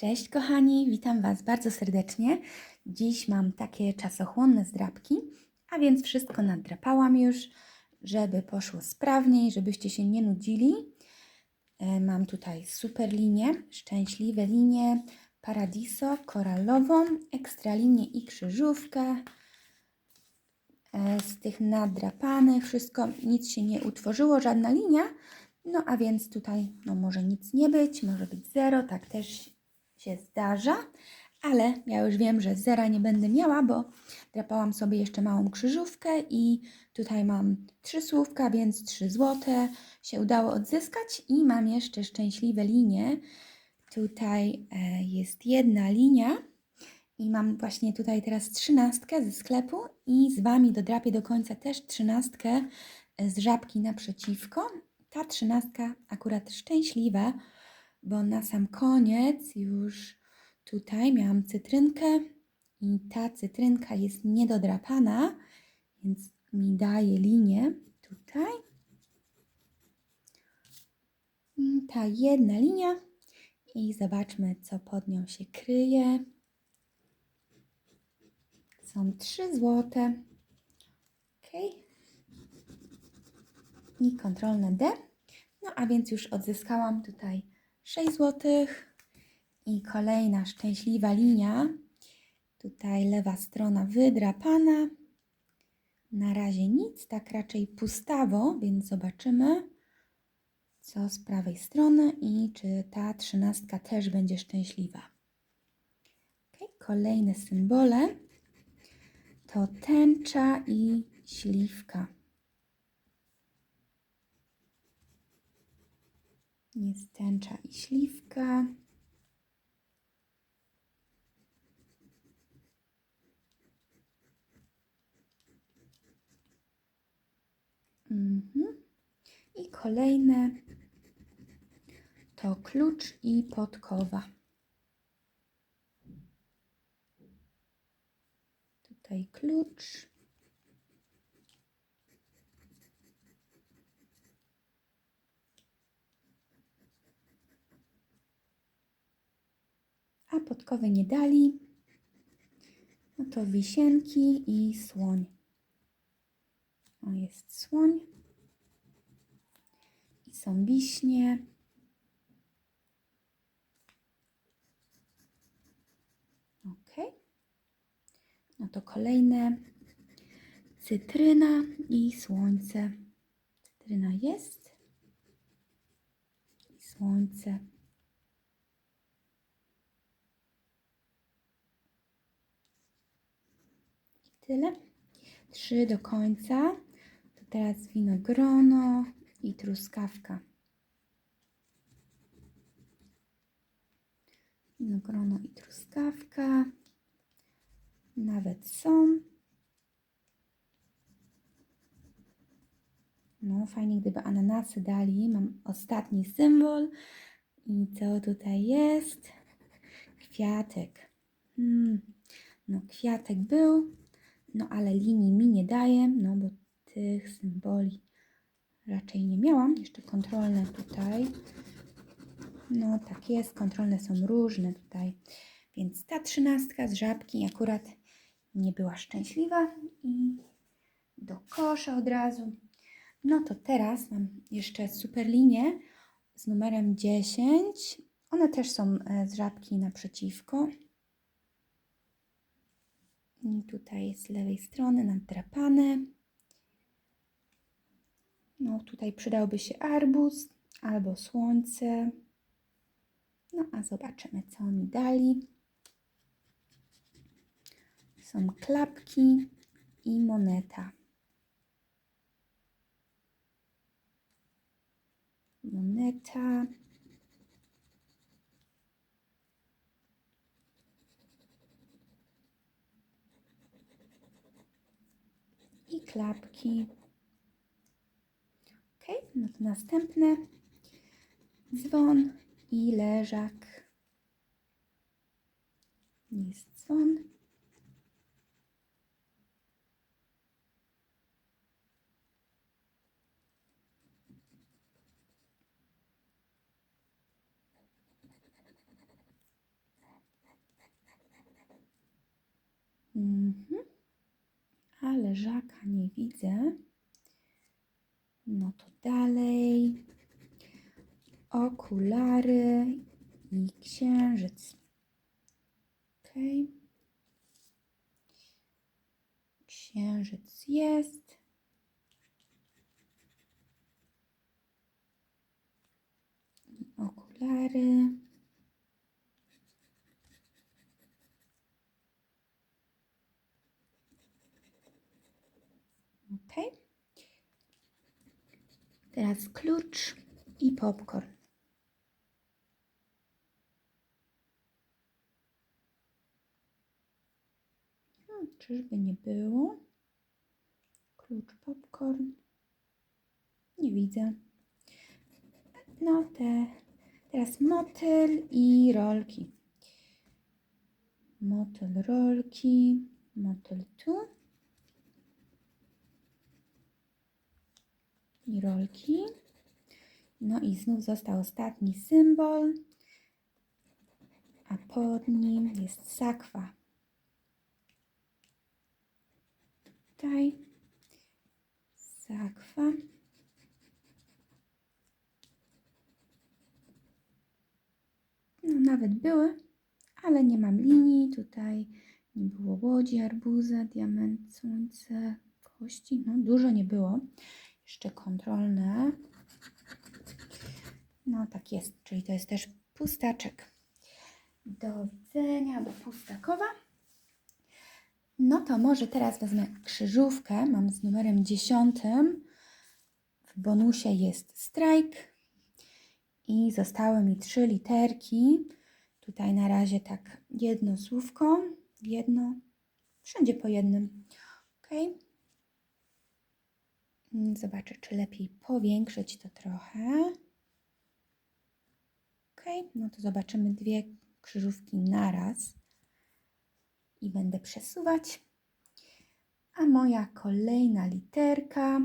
Cześć kochani, witam Was bardzo serdecznie. Dziś mam takie czasochłonne zdrapki, a więc wszystko nadrapałam już, żeby poszło sprawniej, żebyście się nie nudzili. E, Mam tutaj super linię, szczęśliwe linie, paradiso, koralową, ekstra linię i krzyżówkę. E, Z tych nadrapanych wszystko, nic się nie utworzyło, żadna linia. No a więc tutaj no, może nic nie być, może być zero, tak też się zdarza, ale ja już wiem, że zera nie będę miała, bo drapałam sobie jeszcze małą krzyżówkę i tutaj mam trzy słówka, więc 3 złote się udało odzyskać i mam jeszcze szczęśliwe linie. Tutaj e, jest jedna linia i mam właśnie tutaj teraz trzynastkę ze sklepu i z Wami dodrapię do końca też trzynastkę z żabki naprzeciwko. Ta trzynastka akurat szczęśliwa, bo na sam koniec już tutaj miałam cytrynkę i ta cytrynka jest niedodrapana, więc mi daje linię tutaj. Ta jedna linia i zobaczmy, co pod nią się kryje. Są 3 złote. Ok. I kontrolne D. No a więc już odzyskałam tutaj 6 zł. I kolejna szczęśliwa linia. Tutaj lewa strona wydrapana. Na razie nic, tak raczej pustawo, więc zobaczymy, co z prawej strony i czy ta trzynastka też będzie szczęśliwa. Okay, kolejne symbole to tęcza i śliwka. Jest tęcza i śliwka. Mhm. I kolejne to klucz i podkowa. Tutaj klucz. Podkowy nie dali. No to wisienki i słoń. O, jest słoń. I są wiśnie. Ok. No to kolejne. Cytryna i słońce. Cytryna jest. I słońce. Tyle. Trzy do końca. To teraz winogrono i truskawka. Winogrono i truskawka. Nawet są. No, fajnie, gdyby ananasy dali. Mam ostatni symbol. I co tutaj jest? Kwiatek. Hmm. No, kwiatek był, no ale linii mi nie daje, no bo tych symboli raczej nie miałam. Jeszcze kontrolne tutaj. No, tak jest, kontrolne są różne tutaj. Więc ta trzynastka z żabki akurat nie była szczęśliwa i do kosza od razu. No to teraz mam jeszcze super linię z numerem 10. One też są e, z żabki naprzeciwko. I tutaj z lewej strony nadrapane. No tutaj przydałby się arbuz albo słońce. No a zobaczymy, co mi dali. Są klapki i moneta. Moneta. i klapki. Ok, no to następne. Dzwon i leżak. Jest dzwon. Mhm. Leżaka nie widzę. No to dalej. Okulary i księżyc. Ok. Księżyc jest. Okulary. Ok. Teraz klucz i popcorn. Hmm, czyżby nie było? Klucz, popcorn. Nie widzę. No te. Teraz motyl i rolki. Motyl, rolki. Motyl tu. I rolki. No i znów został ostatni symbol. A pod nim jest sakwa. Tutaj sakwa. No, nawet były, ale nie mam linii. Tutaj nie było łodzi, arbuza, diament, słońce, kości. No, dużo nie było. Jeszcze kontrolne. No, tak jest, czyli to jest też pustaczek. Do widzenia, do pustakowa. No to może teraz wezmę krzyżówkę. Mam z numerem 10. W bonusie jest strajk. I zostały mi trzy literki. Tutaj na razie tak jedno słówko, jedno, wszędzie po jednym. Ok. Zobaczę, czy lepiej powiększyć to trochę. Ok, no to zobaczymy dwie krzyżówki naraz i będę przesuwać. A moja kolejna literka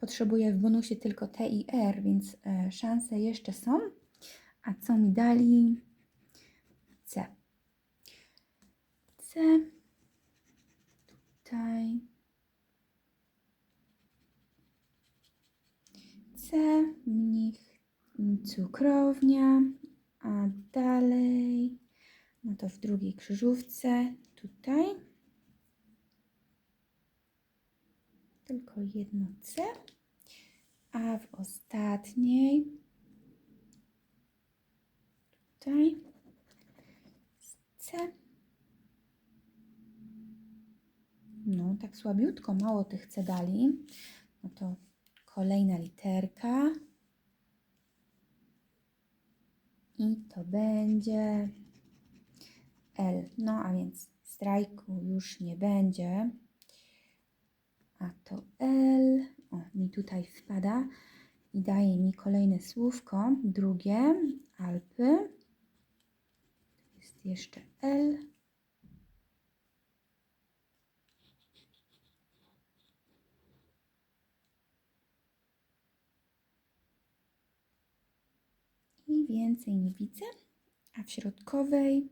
potrzebuję w bonusie tylko T i R, więc e, szanse jeszcze są. A co mi dali? C. C. Tutaj. C. Mnich. Cukrownia. A dalej. No to w drugiej krzyżówce. Tutaj. Tylko jedno C. A w ostatniej. Tutaj. C. No, tak słabiutko, mało tych C dali. No to kolejna literka. I to będzie L. No a więc strajku już nie będzie. A to L. O, mi tutaj wpada i daje mi kolejne słówko. Drugie, Alpy. Jest jeszcze L. I więcej nie widzę. A w środkowej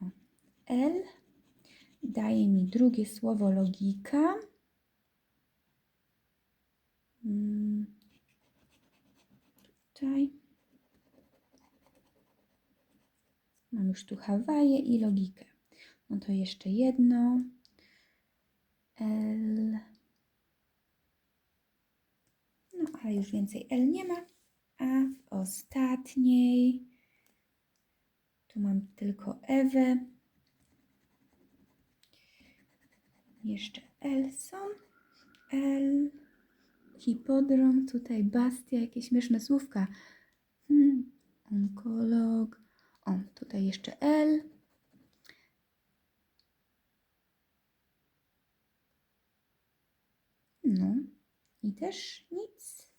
o, L daje mi drugie słowo logika. Mm, Tutaj mam już tu Hawaje i logikę. No to jeszcze jedno. L. No, ale już więcej L nie ma. A w ostatniej tu mam tylko Ewę. Jeszcze L są. L. Hipodrom, tutaj Bastia, jakieś śmieszne słówka. Hmm, onkolog. O, tutaj jeszcze L. No i też nic.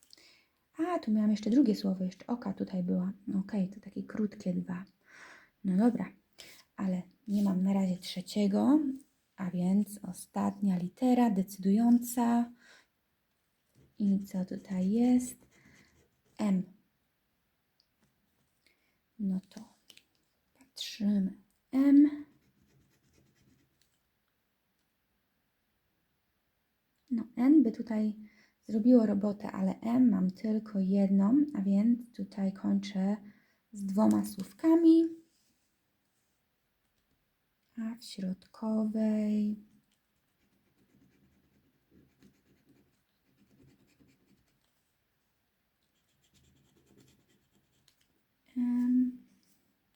A, tu miałam jeszcze drugie słowo, jeszcze oka tutaj była. Okej, to takie krótkie dwa. No dobra, ale nie mam na razie trzeciego, a więc ostatnia litera decydująca. I co tutaj jest? M. No to patrzymy. M. No N by tutaj zrobiło robotę, ale M mam tylko jedną, a więc tutaj kończę z dwoma słówkami. A w środkowej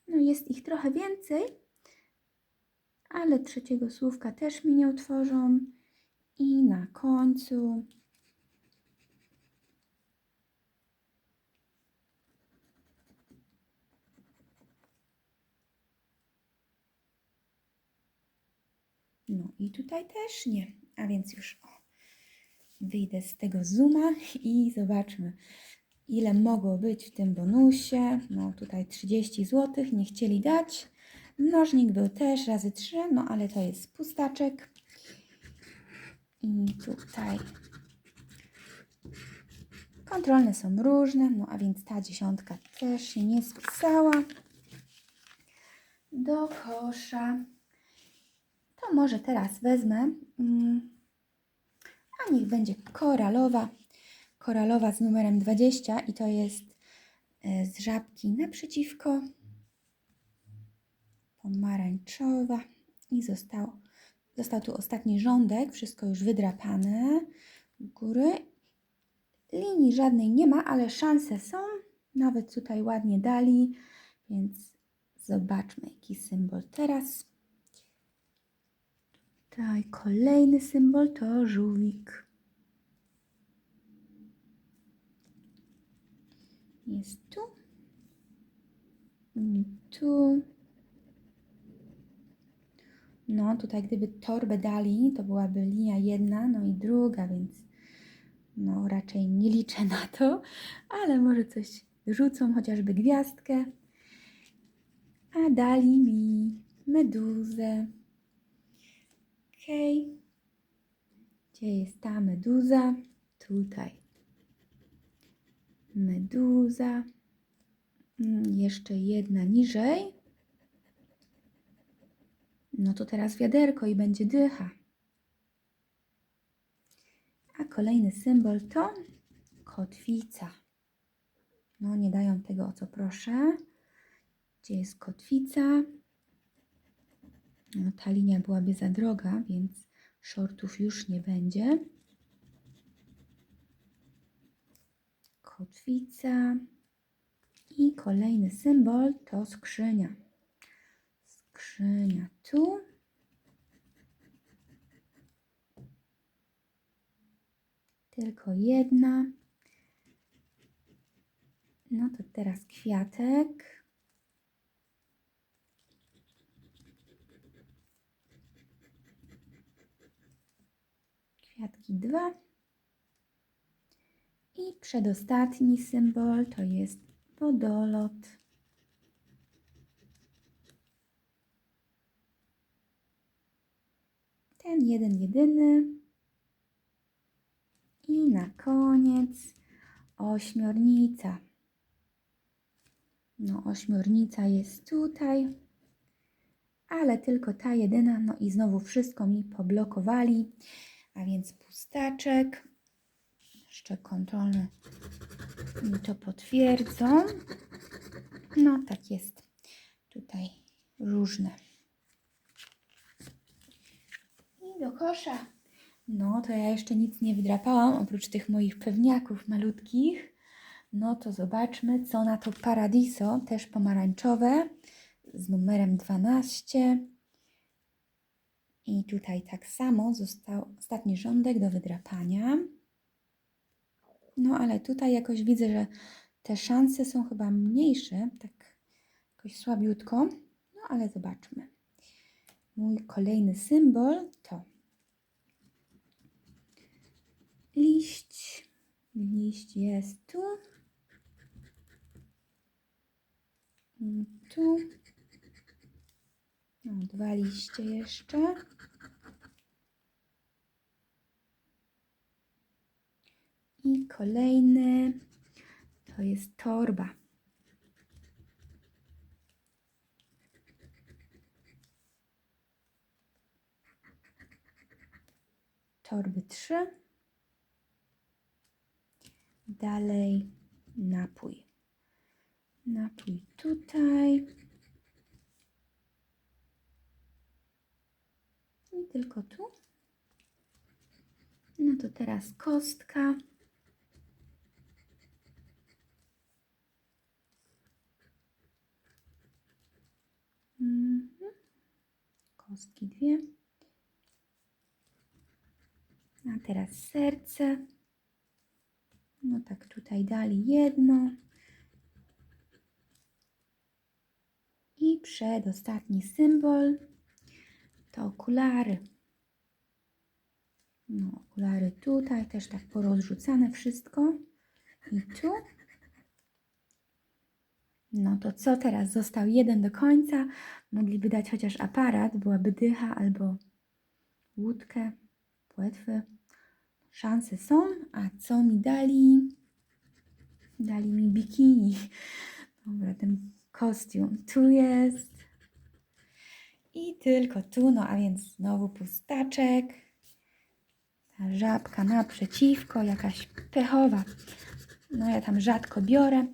No jest ich trochę więcej, ale trzeciego słówka też mi nie utworzą. I na końcu No i tutaj też nie. A więc już o, wyjdę z tego zooma i zobaczmy, ile mogło być w tym bonusie. No tutaj 30 zł nie chcieli dać. Mnożnik był też razy 3, no ale to jest pustaczek. I tutaj kontrolne są różne, no a więc ta dziesiątka też się nie spisała. Do kosza. To może teraz wezmę, mm, a niech będzie koralowa. Koralowa z numerem 20 i to jest e, z żabki naprzeciwko. Pomarańczowa i został, został tu ostatni rządek, wszystko już wydrapane góry. Linii żadnej nie ma, ale szanse są. Nawet tutaj ładnie dali, więc zobaczmy jaki symbol teraz. Tutaj kolejny symbol to żółwik. Jest tu. I tu. No, tutaj gdyby torbę dali, to byłaby linia jedna, no i druga, więc no raczej nie liczę na to, ale może coś rzucą, chociażby gwiazdkę. A dali mi meduzę. Okej. Gdzie jest ta meduza? Tutaj. Meduza. Mm, Jeszcze jedna niżej. No to teraz wiaderko i będzie dycha. A kolejny symbol to kotwica. No nie dają tego o co proszę. Gdzie jest kotwica? No, ta linia byłaby za droga, więc shortów już nie będzie. Kotwica. I kolejny symbol to skrzynia. Skrzynia tu. Tylko jedna. No to teraz kwiatek. Kwiatki dwa. I przedostatni symbol to jest wodolot. Ten jeden jedyny. I na koniec ośmiornica. No, ośmiornica jest tutaj, ale tylko ta jedyna. No i znowu wszystko mi poblokowali, a więc pustaczek. Jeszcze kontrolne mi to potwierdzą. No, tak jest. Tutaj różne. I do kosza. No, to ja jeszcze nic nie wydrapałam, oprócz tych moich pewniaków malutkich. No to zobaczmy, co na to Paradiso, też pomarańczowe, z numerem 12. I tutaj tak samo został ostatni rządek do wydrapania. No ale tutaj jakoś widzę, że te szanse są chyba mniejsze, tak jakoś słabiutko. No ale zobaczmy. Mój kolejny symbol to liść. Liść jest tu. Tu. Dwa liście jeszcze. I kolejny to jest torba. Torby trzy. Dalej napój. Napój tutaj I tylko tu. No to teraz kostka. Mhm. Kostki dwie. A teraz serce. No tak, tutaj dali jedno. I przedostatni symbol okulary. No, okulary tutaj też tak porozrzucane wszystko. I tu. No to co teraz? Został jeden do końca. Mogliby dać chociaż aparat, byłaby dycha albo łódkę, płetwy. Szanse są. A co mi dali? Dali mi bikini. Dobra, ten kostium tu jest. I tylko tu, no a więc znowu pustaczek. Ta żabka naprzeciwko, jakaś pechowa. No ja tam rzadko biorę,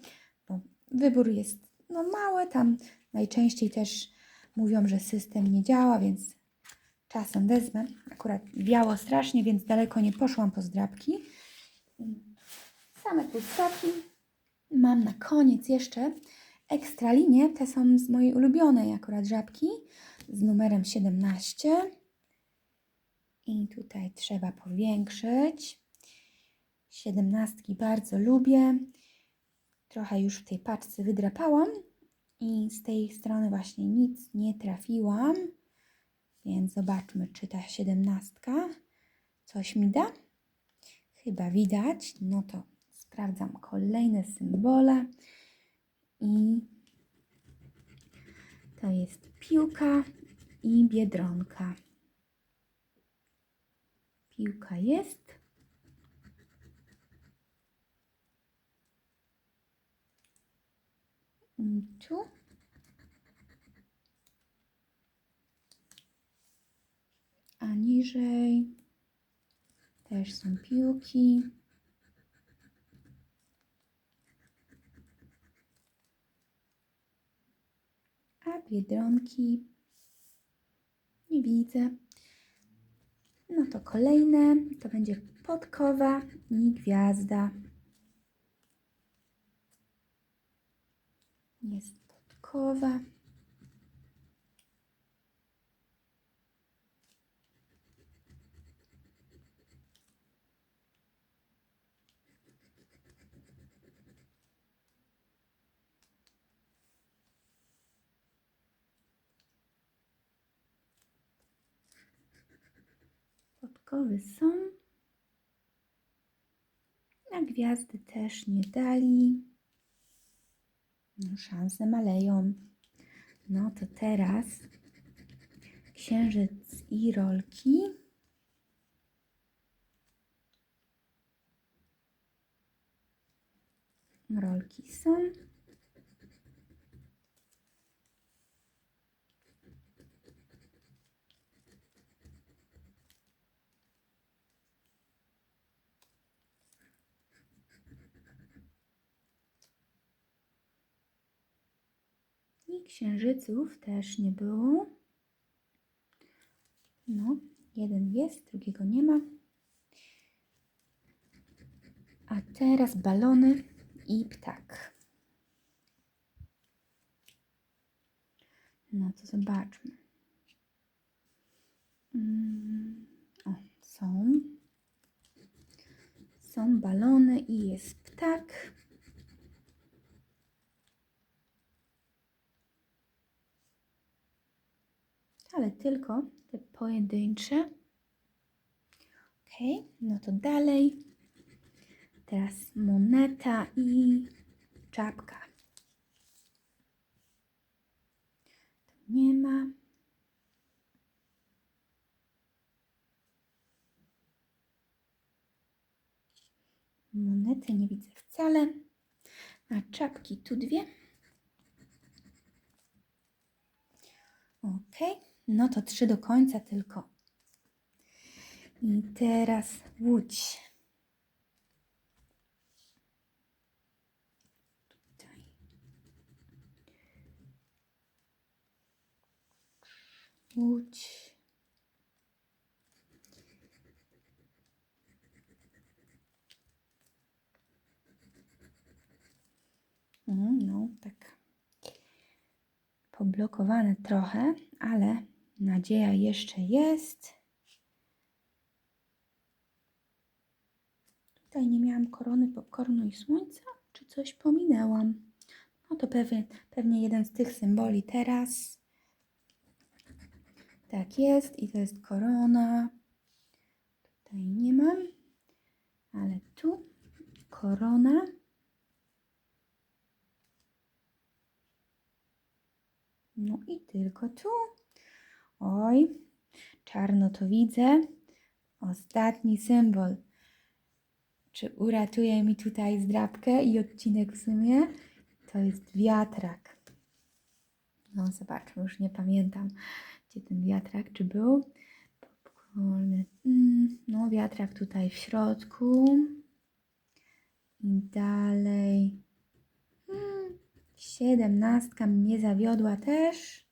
bo wybór jest no mały. Tam najczęściej też mówią, że system nie działa, więc czasem wezmę. Akurat wiało strasznie, więc daleko nie poszłam po zdrabki. Same pustaki. Mam na koniec jeszcze ekstralinie. Te są z mojej ulubionej akurat żabki z numerem 17. I tutaj trzeba powiększyć. Siedemnastki bardzo lubię. Trochę już w tej paczce wydrapałam i z tej strony właśnie nic nie trafiłam. Więc zobaczmy, czy ta siedemnastka coś mi da. Chyba widać. No to sprawdzam kolejne symbole. I to jest piłka i biedronka. Piłka jest. Tu. A niżej też są piłki. Biedronki nie widzę. No to kolejne to będzie podkowa i gwiazda. Jest podkowa. Są. A gwiazdy też nie dali. No, szanse maleją. No to teraz księżyc i rolki. Rolki są. I księżyców też nie było. No, jeden jest, drugiego nie ma. A teraz balony i ptak. No to zobaczmy. Mm, o, są. Są balony i jest ptak. Ale tylko te pojedyncze. Ok, no to dalej. Teraz moneta i czapka. Nie ma. Monety nie widzę wcale. A czapki tu dwie. Ok. No to trzy do końca tylko. I teraz łódź. Łódź. Mhm, No, tak poblokowane trochę, ale nadzieja jeszcze jest. Tutaj nie miałam korony popcornu i słońca, czy coś pominęłam? No to pewnie, pewnie jeden z tych symboli teraz. Tak jest i to jest korona. Tutaj nie mam, ale tu korona. No i tylko tu. Oj, czarno to widzę. Ostatni symbol. Czy uratuje mi tutaj zdrabkę i odcinek w sumie? To jest wiatrak. No zobaczmy, już nie pamiętam, gdzie ten wiatrak, czy był. Mm, no wiatrak tutaj w środku. I dalej. Mm, siedemnastka mnie zawiodła też.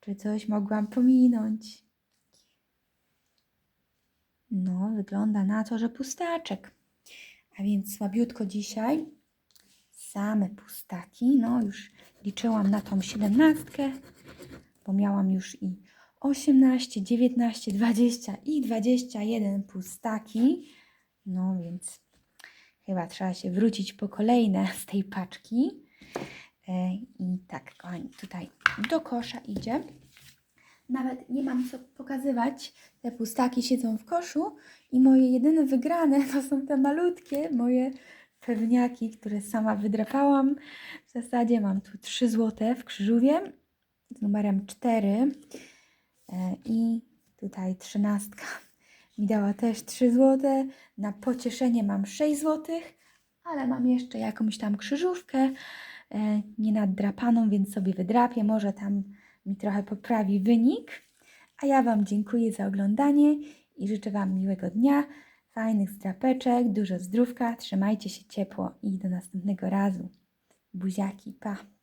Czy coś mogłam pominąć? No, wygląda na to, że pustaczek. A więc słabiutko dzisiaj. Same pustaki. No, już liczyłam na tą siedemnastkę, bo miałam już i 18, 19, 20 i 21 pustaki. No, więc chyba trzeba się wrócić po kolejne z tej paczki. E, I tak, kochani, tutaj do kosza idzie. Nawet nie mam co pokazywać. Te pustaki siedzą w koszu i moje jedyne wygrane to są te malutkie moje pewniaki, które sama wydrapałam. W zasadzie mam tu 3 złote w krzyżówie z numerem 4 e, i tutaj trzynastka mi dała też 3 złote. Na pocieszenie mam 6 złotych, ale mam jeszcze jakąś tam krzyżówkę e, nie naddrapaną, więc sobie wydrapię. Może tam mi trochę poprawi wynik. A ja Wam dziękuję za oglądanie i życzę Wam miłego dnia, fajnych zdrapeczek, dużo zdrówka, trzymajcie się ciepło i do następnego razu. Buziaki, pa!